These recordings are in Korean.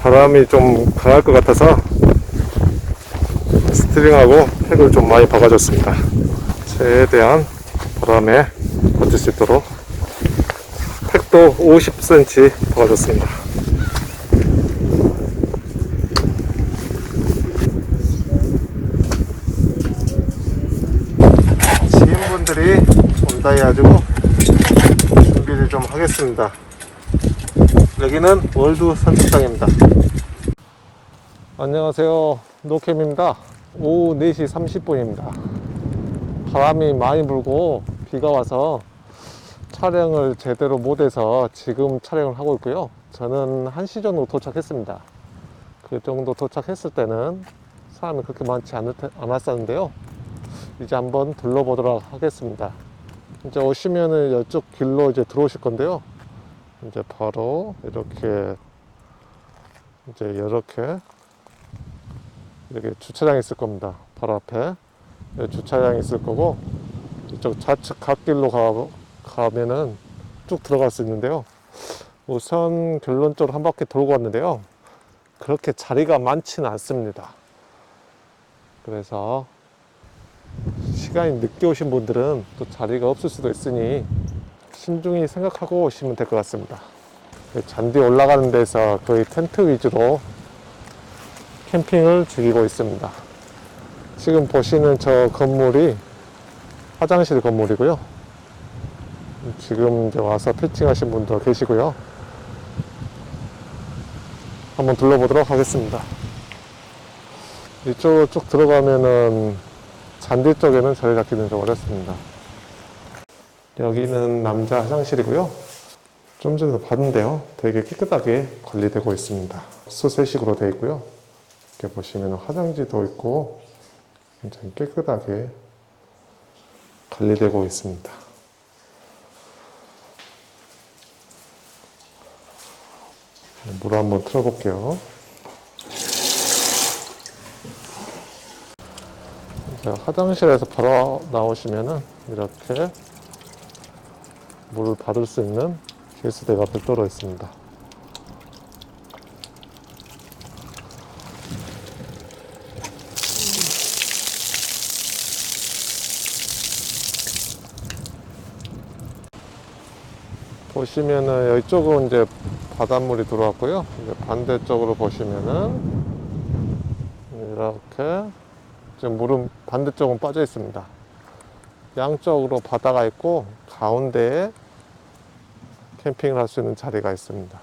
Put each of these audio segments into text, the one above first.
바람이 좀 강할 것 같아서 스티링하고 팩을 좀 많이 박아줬습니다. 최대한 바람에 버틸 수 있도록 팩도 50cm 박아줬습니다. 지인분들이 온다 해가지고 준비를 좀 하겠습니다. 여기는 월드 선착장입니다. 안녕하세요. 노캠입니다. 오후 4시 30분입니다. 바람이 많이 불고 비가 와서 촬영을 제대로 못해서 지금 촬영을 하고 있고요. 저는 1시 정도 도착했습니다. 그 정도 도착했을 때는 사람이 그렇게 많지 않았었는데요. 이제 한번 둘러보도록 하겠습니다. 이제 오시면은 이쪽 길로 이제 들어오실 건데요. 이제 바로 이렇게 이제 이렇게 이렇게 주차장이 있을 겁니다. 바로 앞에 여기 주차장이 있을 거고 이쪽 좌측 갓길로 가, 가면은 쭉 들어갈 수 있는데요. 우선 결론적으로 한 바퀴 돌고 왔는데요. 그렇게 자리가 많지는 않습니다. 그래서 시간이 늦게 오신 분들은 또 자리가 없을 수도 있으니 신중히 생각하고 오시면 될 것 같습니다. 잔디 올라가는 데서 거의 텐트 위주로 캠핑을 즐기고 있습니다. 지금 보시는 저 건물이 화장실 건물이고요. 지금 이제 와서 피칭하신 분도 계시고요. 한번 둘러보도록 하겠습니다. 이쪽으로 쭉 들어가면은 잔디 쪽에는 자리 잡기는 좀 어렵습니다. 여기는 남자 화장실이고요. 좀 전에 봤는데요. 되게 깨끗하게 관리되고 있습니다. 수세식으로 되어 있고요. 이렇게 보시면 화장지도 있고 굉장히 깨끗하게 관리되고 있습니다. 물 한번 틀어볼게요. 자, 화장실에서 바로 나오시면은 이렇게 물을 받을 수 있는 개수대가 별도로 있습니다. 보시면은 이쪽은 이제 바닷물이 들어왔고요. 반대쪽으로 보시면은 이렇게 지금 물은 반대쪽은 빠져 있습니다. 양쪽으로 바다가 있고 가운데에 캠핑을 할 수 있는 자리가 있습니다.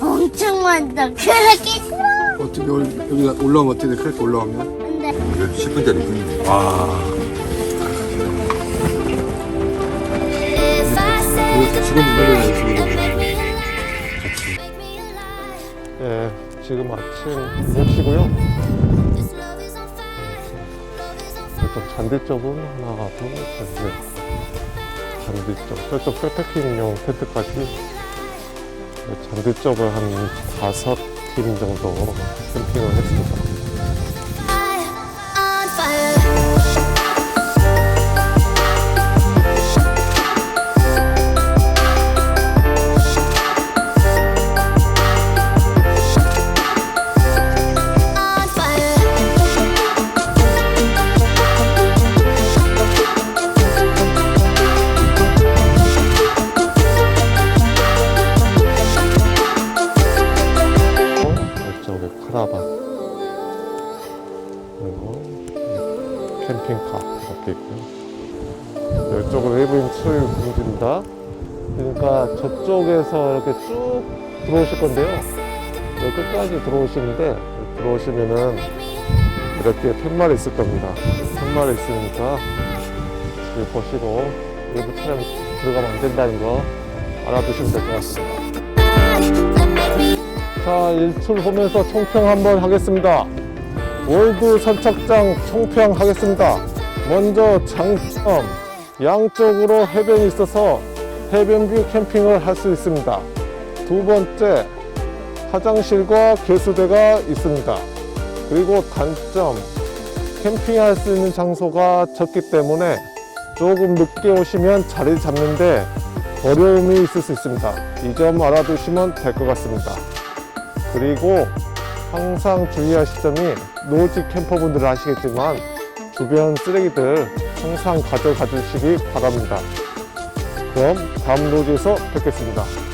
엄청 많다. 그렇게 싫어. 어떻게 올- 여기가 올라오면 어떻게 돼? 그렇게 올라오면? 근데 10분짜리 분인데. 와. 이거 지금 내려야 예, 지금 아침 6시고요. 이쪽 잔디 쪽은 하나, 둘, 셋, 넷. 잔디 쪽, 저쪽 백패킹용 텐트까지 네, 잔디 쪽을 한 다섯 팀 정도 캠핑을 했습니다. 카라반 그리고 캠핑카 이렇게 있고요. 이쪽으로 외부인 출입 금지입니다. 그러니까 저쪽에서 이렇게 쭉 들어오실 건데요. 여기 끝까지 들어오시는데 들어오시면은 이렇게 팻말이 있을 겁니다. 팻말이 있으니까 여기 보시고 외부 차량 들어가면 안 된다는 거 알아두시면 될 것 같습니다 자, 일출 보면서 총평 한번 하겠습니다. 월드 선착장 총평 하겠습니다. 먼저 장점, 양쪽으로 해변이 있어서 해변뷰 캠핑을 할 수 있습니다. 두 번째, 화장실과 개수대가 있습니다. 그리고 단점, 캠핑할 수 있는 장소가 적기 때문에 조금 늦게 오시면 자리 잡는데 어려움이 있을 수 있습니다. 이 점 알아두시면 될 것 같습니다. 그리고 항상 주의하실 점이 노지 캠퍼분들은 아시겠지만 주변 쓰레기들 항상 가져가 주시기 바랍니다. 그럼 다음 노지에서 뵙겠습니다.